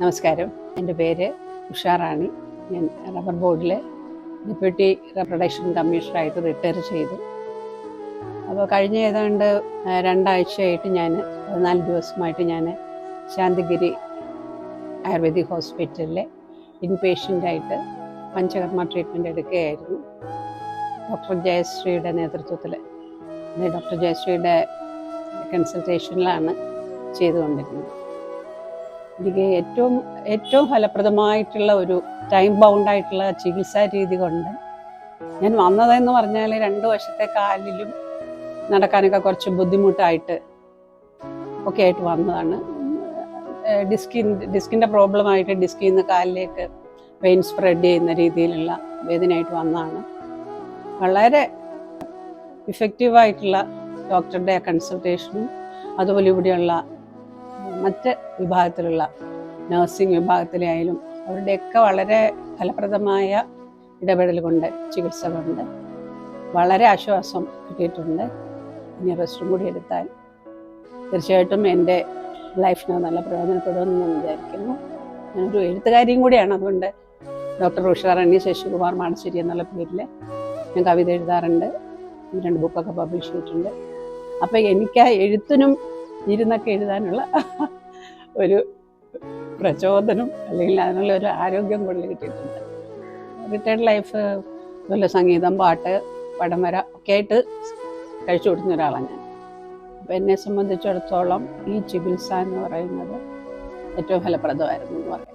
നമസ്കാരം. എന്റെ പേര് ഉഷാറാണി. ഞാൻ റബ്ബർ ബോർഡിലെ ഡെപ്യൂട്ടി പ്രൊഡക്ഷൻ കമ്മീഷണറായിട്ട് റിട്ടയർ ചെയ്തു. അപ്പോൾ കഴിഞ്ഞ ഏതാണ്ട് രണ്ടാഴ്ചയായിട്ട് ഞാൻ പതിനാല് ദിവസമായിട്ട് ഞാൻ ശാന്തിഗിരി ആയുർവേദിക് ഹോസ്പിറ്റലിലെ ഇൻപേഷ്യന്റായിട്ട് പഞ്ചകർമ്മ ട്രീറ്റ്മെന്റ് എടുക്കുകയായിരുന്നു. ഡോക്ടർ ജയശ്രീയുടെ നേതൃത്വത്തിൽ ഡോക്ടർ ജയശ്രീയുടെ കൺസൾട്ടേഷനിലാണ് ചെയ്തുകൊണ്ടിരുന്നത്. എനിക്ക് ഏറ്റവും ഏറ്റവും ഫലപ്രദമായിട്ടുള്ള ഒരു ടൈം ബൗണ്ടായിട്ടുള്ള ചികിത്സാ രീതി കൊണ്ട് ഞാൻ വന്നതെന്ന് പറഞ്ഞാൽ രണ്ട് വശത്തെ കാലിലും നടക്കാനൊക്കെ കുറച്ച് ബുദ്ധിമുട്ടായിട്ട് ഒക്കെ ആയിട്ട് വന്നതാണ്. ഡിസ്കിൻ ഡിസ്കിന്റെ പ്രോബ്ലമായിട്ട് ഡിസ്കിൽ നിന്ന് കാലിലേക്ക് പെയിൻ സ്പ്രെഡ് ചെയ്യുന്ന രീതിയിലുള്ള വേദനയായിട്ട് വന്നതാണ്. വളരെ ഇഫക്റ്റീവായിട്ടുള്ള ഡോക്ടറുടെ കൺസൾട്ടേഷനും അതുപോലെ ഇവിടെയുള്ള മറ്റ് വിഭാഗത്തിലുള്ള നഴ്സിംഗ് വിഭാഗത്തിലെ ആയാലും അവരുടെയൊക്കെ വളരെ ഫലപ്രദമായ ഇടപെടൽ കൊണ്ട് ചികിത്സ കൊണ്ട് വളരെ ആശ്വാസം കിട്ടിയിട്ടുണ്ട്. ഇനി റെസ്റ്റും കൂടി എടുത്താൽ തീർച്ചയായിട്ടും എന്റെ ലൈഫിന് നല്ല പ്രയോജനപ്പെടുമെന്ന് ഞാൻ വിചാരിക്കുന്നു. ഞാനൊരു എഴുത്തുകാരിയും കൂടിയാണ്. അതുകൊണ്ട് ഡോക്ടർ ഉഷാറണ്ണി ശശികുമാർ മാണശ്ശേരി എന്നുള്ള പേരിൽ ഞാൻ കവിത എഴുതാറുണ്ട്. രണ്ട് ബുക്കൊക്കെ പബ്ലിഷ് ചെയ്തിട്ടുണ്ട്. അപ്പം എനിക്ക് ആ എഴുത്തിനും ഇരുന്നൊക്കെ എഴുതാനുള്ള ഒരു പ്രചോദനം അല്ലെങ്കിൽ അതിനുള്ള ഒരു ആരോഗ്യം കൊണ്ട് കിട്ടിയിട്ടുണ്ട്. റിട്ടയർഡ് ലൈഫ് അതുപോലെ സംഗീതം പാട്ട് പടം വര ഒക്കെ ആയിട്ട് കഴിച്ചു കൊടുക്കുന്ന ഒരാളാണ് ഞാൻ. അപ്പം എന്നെ സംബന്ധിച്ചിടത്തോളം ഈ ചികിത്സ എന്ന് പറയുന്നത് ഏറ്റവും ഫലപ്രദമായിരുന്നു എന്ന് പറയാം.